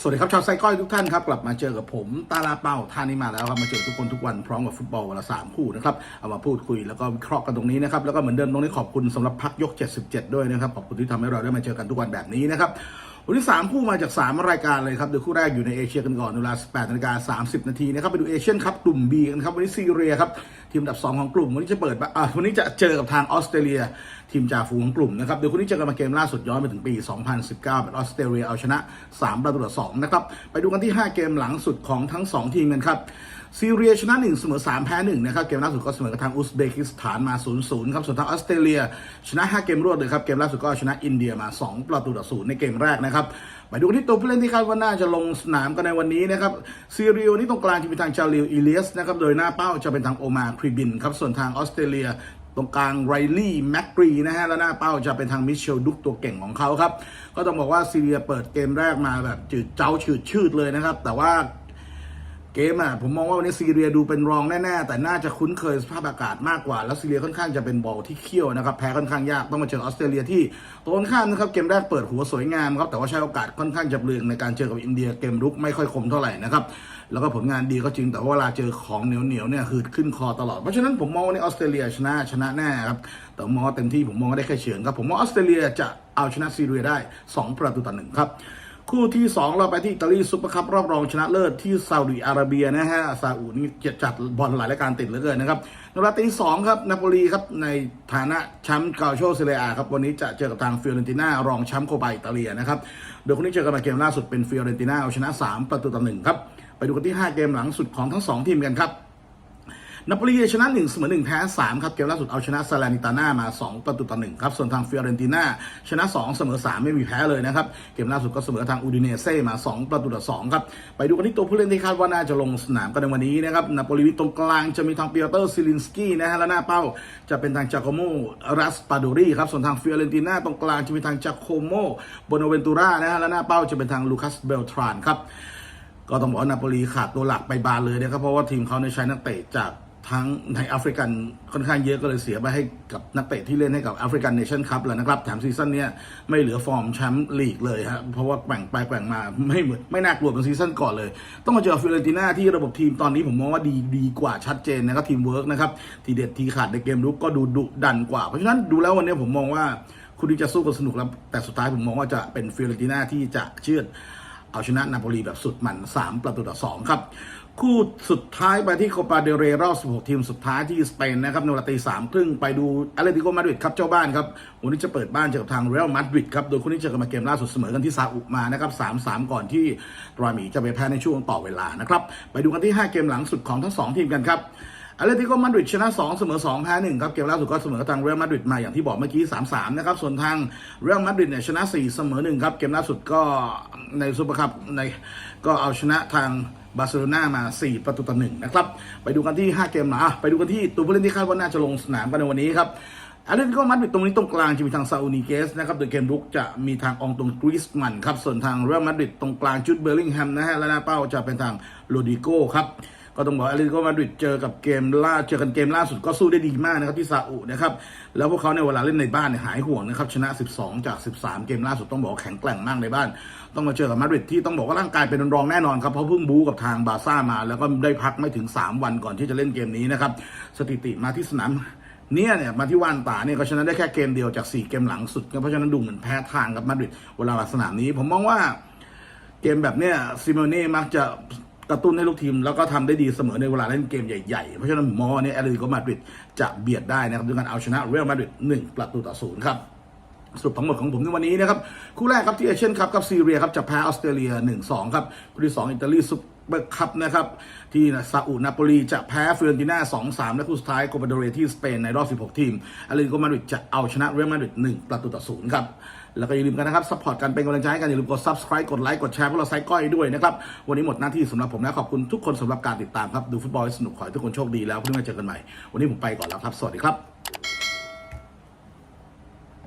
สวัสดีครับชาวไซก้อยทุกท่านครับกลับมาเจอกับผมตาลาเป้าท่านนี้มาแล้วครับมาเจอทุกคนทุกวันพร้อมกับฟุตบอลวันละสามคู่นะครับเอามาพูดคุยแล้วก็วิเคราะห์กันตรงนี้นะครับแล้วก็เหมือนเดิมตรงนี้ขอบคุณสำหรับพักยก 77 ด้วยนะครับขอบคุณที่ทำให้เราได้มาเจอกันทุกวันแบบนี้นะครับ วันที่ 3 คู่มาจาก 3 รายการเลยครับโดยคู่แรกอยู่ในเอเชียกันก่อนเวลา 18นาฬิกา30 นาทีนะครับไปดูเอเชียนคัพกลุ่ม B กันครับวันนี้ซีเรียครับทีมอันดับ 2 ของกลุ่ม วันนี้จะเปิดอ่าวันนี้จะเจอกับทางออสเตรเลีย ทีมจ่าฝูงของกลุ่มนะครับเดี๋ยวคุณนี้เจอกันมาเกมล่าสุดย้อนไปถึงปี 2019เป็นออสเตรเลียเอาชนะ3ประตูต่อ2นะครับไปดูกันที่ 5 เกมหลังสุดของทั้ง 2 ทีมกันครับ ซีเรียชนะ 1 เสมอ 3 แพ้ 1 นะครับ เกมล่าสุดก็เสมอกับทางอุซเบกิสถานมา 0-0 ครับ ส่วนทางออสเตรเลีย ชนะ 5 เกมรวดเลยครับ เกมล่าสุดก็ชนะอินเดียมา 2 ประตูต่อ0ในเกมแรกนะครับไปดูนที่ตัวผู้เล่นที่คาดว่าน่าจะลงสนามกันในวันนี้นะครับซีเรียนี่ตรงกลางจะเป็นทางจาริลอิเลียสนะครับโดยหน้าเป้าจะเป็นทางโอมาคริบินครับส่วนทางออสเตรเลียตรงกลางไรลี่แม็กกรีนะฮะ แล้วหน้าเป้าจะเป็นทางมิเชลดุกตัวเก่งของเขาครับ ก็ต้องบอกว่าซีเรียเปิดเกมแรกมาแบบจืดเจ้าชืดชืดเลยนะครับ แต่ว่า เกมอะผมมองว่าวันนี้ซีเรียดูเป็นรองแน่ๆ แต่น่าจะคุ้นเคยสภาพอากาศมากกว่า แล้วซีเรียค่อนข้างจะเป็นบอลที่เขี้ยวนะครับแพ้ค่อนข้างยากต้องมาเจอออสเตรเลียที่ตรงข้ามนะครับเกมแรกเปิดหัวสวยงามครับแต่ว่าใช้โอกาสค่อนข้างจะเปลืองในการเจอกับอินเดียเกมรุกไม่ค่อยคมเท่าไหร่นะครับแล้วก็ผลงานดีก็จริงแต่ว่าเวลาเจอของเหนียวๆเนี่ยคือขึ้นคอตลอดเพราะฉะนั้นผมมองว่าในออสเตรเลียชนะชนะแน่ครับแต่มองเต็มที่ผมมองว่าได้แค่เฉือนครับผมว่าออสเตรเลียจะเอาชนะซีเรียได้ 2 ประตูต่อหนึ่งครับ คู่ที่ 2 เราไปที่อิตาลีซุปเปอร์คัพรอบรองชนะเลิศที่ซาอุดิอาระเบียนะฮะซาอุนี่จัดบอลหลายรายการติดเหลือเกินนะครับในเวลาตีสองครับนาโปลีครับในฐานะแชมป์กาโชเซเรียครับวันนี้จะเจอกับทางฟิโอเรนติน่ารองแชมป์โคปาอิตาเลียนะครับโดยคนนี้เจอกันมาเกมล่าสุดเป็นฟิโอเรนติน่าเอาชนะ 3 ประตูต่อหนึ่งครับไปดูกันที่ 5 เกมหลังสุดของทั้ง 2 ทีมกันครับ นาโปลีชนะ1เสมอ1แพ้3ครับเกมล่าสุดเอาชนะซาลานิตาน่ามา 2 ประตูต่อ1ครับส่วนทางฟิออเรนติน่าชนะ 2 เสมอ 3 ไม่มีแพ้เลยนะครับเกมล่าสุดก็เสมอทางอูดิเนเซ่มา 2 ประตูต่อ2ครับไปดูกันที่ตัวผู้เล่นที่คาดว่าน่าจะลงสนามกันในวันนี้นะครับนาโปลีตรงกลางจะมีทางเปียเตอร์ซิลินสกี้นะฮะและหน้าเป้าจะเป็นทางจาโคโมรัสปาโดรีครับส่วนทางฟิออเรนติน่าตรงกลางจะมีทางจาโคโมโบโนเวนตูรานะฮะและหน้าเป้าจะเป็นทางลูคัสเบลทรานครับก็ต้องบอกว่านาโปลีขาดตัวหลักไปบานเลยนะครับเพราะว่าทีมเขาในใช้นักเตะจาก ทั้งในแอฟริกันค่อนข้างเยอะก็เลยเสียไปให้กับนักเตะที่เล่นให้กับแอฟริกันเนชั่นคัพแล้วนะครับแถมซีซั่นนี้ไม่เหลือฟอร์มแชมป์ลีกเลยฮะเพราะว่าแกว่งไปแกว่งมาไม่เหมือนไม่น่ากลัวเป็นซีซั่นก่อนเลย ต้องมาเจอฟิโอเรนติน่าที่ระบบทีมตอนนี้ผมมองว่าดีดีกว่าชัดเจนนะครับทีมเวิร์กนะครับทีเด็ดทีขาดในเกมรุกก็ดูดุดันกว่า เพราะฉะนั้นดูแล้ววันนี้ผมมองว่าคุณที่จะสู้กันสนุกแล้วแต่สุดท้ายผมมองว่าจะเป็นฟิโอเรนติน่าที่จะเชื่อ เอาชนะนาโปลีแบบสุดมัน 3 ประตูต่อ 2 ครับ คู่สุดท้ายไปที่โคปาเดเรรอบ 16 ทีมสุดท้ายที่สเปนนะครับในเวลาตีสามครึ่งไปดูอาเลติโกมาดริดครับเจ้าบ้านครับวันนี้จะเปิดบ้านเจอกับทางเรอัลมาดริดครับโดยคู่นี้เจอกันมาเกมล่าสุดเสมอกันที่ซาอุมานะครับ3-3ก่อนที่รอยหมีจะไปแพ้ในช่วงต่อเวลานะครับไปดูกันที่ 5 เกมหลังสุดของทั้ง 2 ทีมกันครับ อาเลติโกมาดริดชนะ2เสมอ2แพ้1ครับเกมล่าสุดก็เสมอทางเรอัลมาดริดมาอย่างที่บอกเมื่อกี้ 3-3 นะครับ ส่วนทางเรอัลมาดริดเนี่ยชนะ 4 เสมอ1ครับ เกมล่าสุดก็ในซูเปอร์คัพในก็เอาชนะทางบาร์เซโลนามา 4 ประตูต่อ1นะครับ ไปดูกันที่ 5 เกมหนะไปดูกันที่ตัวผู้เล่นที่คาดว่าน่าจะลงสนามกันในวันนี้ครับอาเลติโกมาดริดตรงนี้ตรงกลางจะมีทางซาอูนิเกสนะครับโดยเกมรุกจะมีทางอองตรงกริสมันครับส่วนทางเรอัลมาดริดตรงกลางจุดเบอร์ลิงแฮมนะฮะและหน้าเป้าจะเป็นทางโรดิโก้ครับ ก็ต้องบอกอาเลติโกมาดริดเจอกับเกมล่าเจอกันเกมล่าสุดก็สู้ได้ดีมากนะครับที่ซาอุนะครับแล้วพวกเขาในเวลาเล่นในบ้านเนี่ยหายห่วงนะครับชนะ 12 จาก 13 เกมล่าสุดต้องบอกแข็งแกร่งมากในบ้าน ต้องมาเจอกับมาดริดที่ต้องบอกว่าร่างกายเป็นรองแน่นอนครับเพราะเพิ่งบู๊กับทางบาร์ซ่ามา แล้วก็ได้พักไม่ถึง 3 วันก่อนที่จะเล่นเกมนี้นะครับสถิติมาที่สนามเนี่ยเนี่ยมาที่ว่านตาเนี่ยก็ชนะได้แค่เกมเดียวจาก 4 เกมหลังสุดเพราะฉะนั้นดูเหมือนแพ้ทางกับมาดริดเวลาสนามนี้ ผมมองว่าเกมแบบเนี้ยซิโมเน่มักจะ กระตุ้นให้ลูกทีมแล้วก็ทำได้ดีเสมอในเวลาเล่นเกมใหญ่ ๆ เพราะฉะนั้นมอเนี่ยแอตเลติโกมาดริดจะเบียดได้นะครับด้วยการเอาชนะเรอัลมาดริด1ประตูต่อศูนย์ครับสรุปทั้งหมดของผมในวันนี้นะครับ คู่แรกครับที่เอเชียนคัพกับซีเรียครับจะแพ้ออสเตรเลีย 1-2 ครับ คู่ที่ 2 อิตาลีซุป เปอร์คัพนะครับ ที่ซาอุนาโปลีจะแพ้ฟิเรนติน่า 2-3 และคู่สุดท้ายโคปาโดเรที่สเปนในรอบ 16 ทีมอาเลติโกมาดริดจะเอาชนะเรอัลมาดริด1ประตูต่อศูนย์ครับ แล้วก็อย่าลืมกันนะครับซัพพอร์ตกันเป็นกำลังใจให้กัน อย่าลืมกด subscribe กดไลค์กดแชร์พวกเราไซก้อยด้วยนะครับ วันนี้หมดหน้าที่สำหรับผมนะขอบคุณทุกคนสำหรับการติดตามครับดูฟุตบอลให้สนุกขอให้ทุกคนโชคดีแล้วพรุ่งนี้มาเจอกันใหม่วันนี้ผมไปก่อนแล้วครับสวัสดีครับ